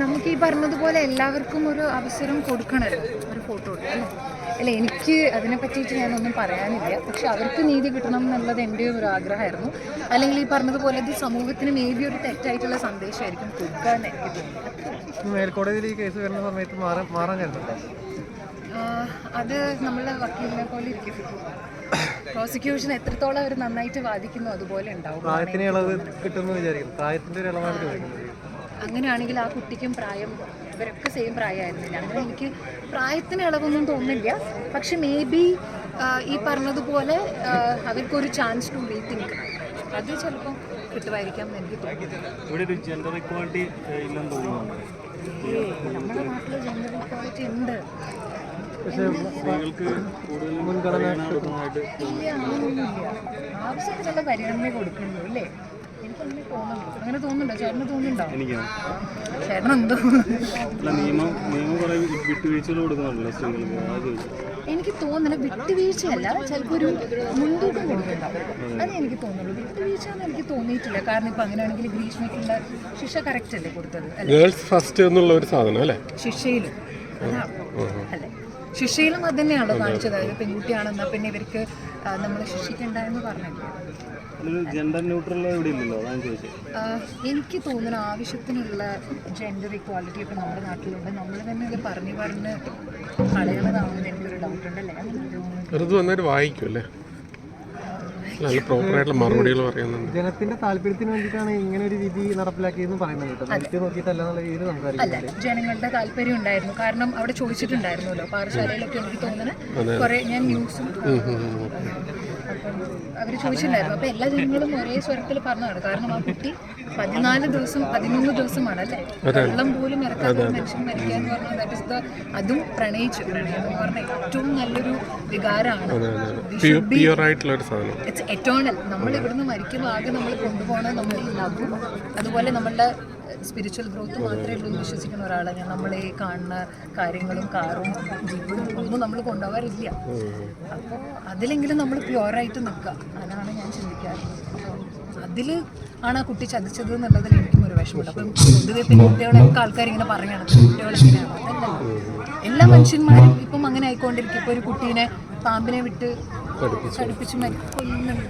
നമുക്ക് ഈ പറഞ്ഞതുപോലെ എല്ലാവർക്കും ഒരു അവസരം കൊടുക്കണമല്ലോ ഒരു ഫോട്ടോ അല്ലേ? എനിക്ക് അതിനെ പറ്റിയിട്ട് ഞാനൊന്നും പറയാനില്ല. പക്ഷെ അവർക്ക് നീതി കിട്ടണം എന്നുള്ളത് എന്റെ ഒരു ആഗ്രഹമായിരുന്നു. അല്ലെങ്കിൽ ഈ പറഞ്ഞതുപോലെ ഇത് സമൂഹത്തിന് മേ ബി ഒരു തെറ്റായിട്ടുള്ള സന്ദേശമായിരിക്കും കൊടുക്കാൻ എന്ന് എനിക്ക് തോന്നുന്നു മേൽക്കോടതിയിൽ ഈ കേസ് വരുന്ന സമയത്ത് മാറാൻ അത് നമ്മളെ വക്കീലിനെ പോലെ ഇരിക്കും പ്രോസിക്യൂഷൻ എത്രത്തോളം അവർ നന്നായിട്ട് വാദിക്കുന്നു അതുപോലെ ഉണ്ടാവും. പ്രായത്തിന് ഇളവ് കിട്ടുമെന്ന് വിചാരിക്കുന്നു. പ്രായത്തിന്റെ ഒരു ഇളവാണ് ചോദിക്കുന്നത് അങ്ങനെയാണെങ്കിൽ ആ കുട്ടിക്കും പ്രായം ഇവരൊക്കെ സെയിം പ്രായമായിരുന്നില്ല. അങ്ങനെ എനിക്ക് പ്രായത്തിന് ഇളവൊന്നും തോന്നില്ല പക്ഷെ മേ ബി ഈ പറഞ്ഞതുപോലെ അവർക്കൊരു ചാൻസ് ടു റീതിങ്ക് അത് ചിലപ്പോൾ കിട്ടുമായിരിക്കാം എന്ന് എനിക്ക് തോന്നുന്നു. ഇവിടെ ജെൻഡർ ഇക്വാളിറ്റി ഇല്ലെന്ന് തോന്നുന്നു. ഏയ്, നമ്മുടെ നാട്ടിൽ ജെൻഡർ ഇക്വാളിറ്റി ഉണ്ട്. പക്ഷേ മുൻഗണന ആവശ്യത്തിനുള്ള പരിഗണന കൊടുക്കുന്നുള്ളൂ അല്ലേ? എനിക്ക് അങ്ങനെ അങ്ങനെ തോന്നുന്നുണ്ടോ? ചേട്ടന് തോന്നുന്നുണ്ടോ? ചേട്ടൻ എന്തോ? എനിക്ക് തോന്നുന്നത് വിട്ടുവീഴ്ചയല്ല ചിലപ്പോൾ ഒരു മുൻതൂക്കം കൊടുക്കണ്ട അതേ. എനിക്ക് തോന്നുള്ളൂ വിട്ടുവീഴ്ച എന്ന് എനിക്ക് തോന്നിയിട്ടില്ല. കാരണം ഇപ്പൊ അങ്ങനെയാണെങ്കിൽ ഗ്രീഷ്മയ്ക്കുള്ള ശിക്ഷ കറക്റ്റ് അല്ലേ കൊടുത്തത് അല്ലെ? ഗേൾസ് ഫസ്റ്റ് എന്നുള്ള ഒരു സാധനം അല്ലേ? ശിക്ഷയിലും. അല്ലേ? ശിക്ഷയിലും അത് തന്നെയാണല്ലോ കാണിച്ചത്. അതായത് പെൺകുട്ടിയാണെന്നാൽ പിന്നെ ഇവർക്ക് നമ്മൾ ശിക്ഷിക്കണ്ട എന്ന് പറഞ്ഞില്ലേ ജെൻഡർ ന്യൂട്രൽ ഇവിടെ ഇല്ലല്ലോ എനിക്ക് തോന്നുന്നു ആവശ്യത്തിനുള്ള ജെൻഡർ ഇക്വാലിറ്റി ഒക്കെ നമ്മുടെ നാട്ടിലുണ്ട്. നമ്മൾ തന്നെ ഇത് പറഞ്ഞു പറഞ്ഞ് കളയണതാണെന്ന് എനിക്കൊരു ഡൗട്ട് ഉണ്ടല്ലേ? ഋതു വായിക്കും അല്ലേ നല്ല പ്രോപ്പറായിട്ടുള്ള മറുപടികൾ പറയുന്നുണ്ട്. ജനത്തിന്റെ താല്പര്യത്തിന് വേണ്ടിയിട്ടാണ് ഇങ്ങനെ ഒരു വിധി നടപ്പിലാക്കിയെന്ന് പറയുന്നത് നോക്കിയിട്ടല്ല എന്നുള്ള രീതിയിൽ സംസാരിക്കുന്നത് ജനങ്ങളുടെ താല്പര്യം ഉണ്ടായിരുന്നു. കാരണം അവിടെ ചോദിച്ചിട്ടുണ്ടായിരുന്നല്ലോ പാഠശാലയിലൊക്കെ എനിക്ക് തോന്നുന്നത് കുറെ ഞാൻ ന്യൂസും അവർ ചോദിച്ചിട്ടുണ്ടായിരുന്നു. അപ്പോൾ എല്ലാ ജനങ്ങളും ഒരേ സ്വരത്തിൽ പറഞ്ഞതാണ്. കാരണം ആ കുട്ടി പതിനാല് ദിവസം പതിമൂന്ന് ദിവസമാണ് അല്ലേ? വെള്ളം പോലും ഇറക്കാതെ മനുഷ്യൻ മരിക്കുക എന്ന് പറഞ്ഞാൽ ദാറ്റ് the- അതും പ്രണയിച്ചു. പ്രണയം എന്ന് പറഞ്ഞാൽ ഏറ്റവും നല്ലൊരു വികാരമാണ്. ഇറ്റ്സ് എറ്റേണൽ നമ്മൾ ഇവിടുന്ന് മരിക്കുമ്പോൾ ആകെ നമ്മൾ കൊണ്ടുപോകണത് നമ്മൾ ലവും അതുപോലെ നമ്മളുടെ സ്പിരിച്വൽ ഗ്രോത്ത് മാത്രമേ ഉള്ളൂ എന്ന് വിശ്വസിക്കുന്ന ഒരാളാണ്. ഞാൻ നമ്മളെ കാണുന്ന കാര്യങ്ങളും കാറും ജീവനും ഒന്നും നമ്മൾ കൊണ്ടുപോകാറില്ല. അപ്പോൾ അതിലെങ്കിലും നമ്മൾ പ്യുവറായിട്ട് നിൽക്കുക. അതാണ് ഞാൻ ചിന്തിക്കാറ് അതിൽ ആണ് ആ കുട്ടി ചതിച്ചത് എന്നുള്ളതിൽ എനിക്കും ഒരു വിഷമമുണ്ട്. അപ്പം പൊതുവെ പെൺകുട്ടികളൊക്കെ ആൾക്കാർ ഇങ്ങനെ പറയുകയാണ് പെൺകുട്ടികളെങ്ങനെയാണ് അതല്ല. എല്ലാ മനുഷ്യന്മാരും ഇപ്പം അങ്ങനെ ആയിക്കൊണ്ടിരിക്കും. ഇപ്പോൾ ഒരു കുട്ടീനെ പാമ്പിനെ വിട്ട് ചടിപ്പിച്ച് മരി- കൊല്ലുന്നുണ്ട്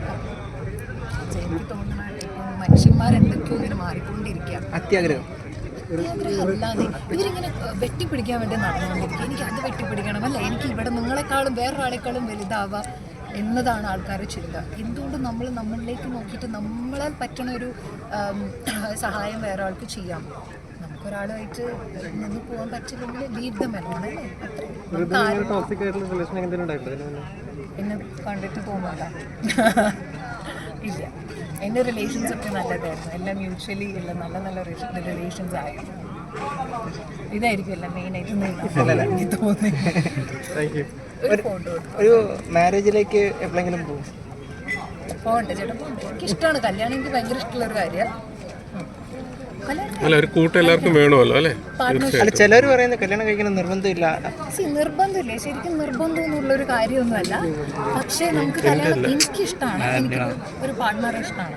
എനിക്ക് തോന്നുന്നത് എന്തൊക്കെയോ ഇങ്ങനെ മാറിക്കൊണ്ടിരിക്കുക അത്യാഗ്രഹം. അല്ലാതെ ഇവരിങ്ങനെ വെട്ടിപ്പിടിക്കാൻ വേണ്ടി നടന്നുകൊണ്ടിരിക്കുക എനിക്ക് അത് വെട്ടിപ്പിടിക്കണം അല്ല എനിക്ക് ഇവിടെ നിങ്ങളെക്കാളും വേറൊരാളെക്കാളും വലുതാവാം എന്നതാണ് ആൾക്കാരുടെ ചിന്ത. എന്തുകൊണ്ട് നമ്മൾ നമ്മളിലേക്ക് നോക്കിയിട്ട് നമ്മളാൽ പറ്റണ ഒരു സഹായം വേറെ ആൾക്ക് ചെയ്യാം? നമുക്കൊരാളുമായിട്ട് നിന്ന് പോകാൻ പറ്റില്ലെങ്കിൽ ലീവ് ദ മെല്ലാണ് എന്നെ കണ്ടിട്ട് തോന്നുന്നില്ല ഇല്ല. എന്റെ റിലേഷൻസ് ഒക്കെ നല്ലതായിരുന്നു. എല്ലാം മ്യൂച്വലി ഉള്ള നല്ല നല്ല റിലേഷൻസ് ആയിരുന്നു. ഇതായിരിക്കും എല്ലാം മെയിനായിട്ട് ആയിട്ട് തോന്നി. ഒരു മാരേജിലേക്ക് എപ്പോഴെങ്കിലും പോകും പോകണ്ടേ ചേട്ടാ എനിക്ക് ഇഷ്ടമാണ് കല്യാണം എനിക്ക് ഭയങ്കര ഇഷ്ടമുള്ള ഒരു കാര്യമാണ് അല്ല ഒരു കൂട്ടം എല്ലാവർക്കും വേണമല്ലോ അല്ലേ? അല്ല ചിലർ പറയുന്നത് കല്യാണം കഴിക്കണം നിർബന്ധമില്ല. നിർബന്ധമില്ല നിർബന്ധമില്ലേ. ശരിക്കും നിർബന്ധം എന്നുള്ളൊരു കാര്യമൊന്നുമല്ല. പക്ഷേ നമുക്ക് കല്യാണം എനിക്കിഷ്ടമാണ്. എനിക്ക് ഒരു പാർട്ട്ണറെ ഇഷ്ടമാണ്.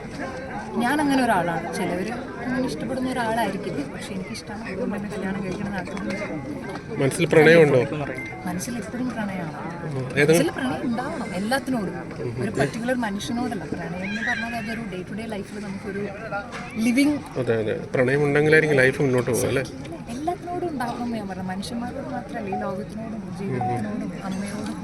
ഞാൻ അങ്ങനെ ഒരാളാണ്. ചിലവർ അങ്ങനെ ഇഷ്ടപ്പെടുന്ന ഒരാളായിരിക്കും പക്ഷെ എനിക്കിഷ്ടമാണ്. അതുകൊണ്ട് തന്നെ കല്യാണം കഴിക്കണം ആഗ്രഹം മനസ്സിൽ പ്രണയമുണ്ടോ? മനസ്സിൽ എപ്പോഴും പ്രണയമാണ്. മനസ്സിൽ പ്രണയം ഉണ്ടാവണം. എല്ലാത്തിനോടും. ഒരു പർട്ടിക്കുലർ മനുഷ്യനോടല്ല. പ്രണയം എന്ന് പറഞ്ഞാൽ അതൊരു ഡേ ടു ഡേ ലൈഫിൽ നമുക്കൊരു ലിവിങ് അതെ അതെ. പ്രണയം ഉണ്ടെങ്കിലായിരിക്കും ലൈഫ് മുന്നോട്ട് പോകും അല്ലേ? എല്ലാത്തിനോടും ഉണ്ടാവണം ഞാൻ പറഞ്ഞു മനുഷ്യന്മാരോട് മാത്രമല്ല ഈ ലോകത്തിനോടും ജീവിതത്തിനോടും അമ്മയോടും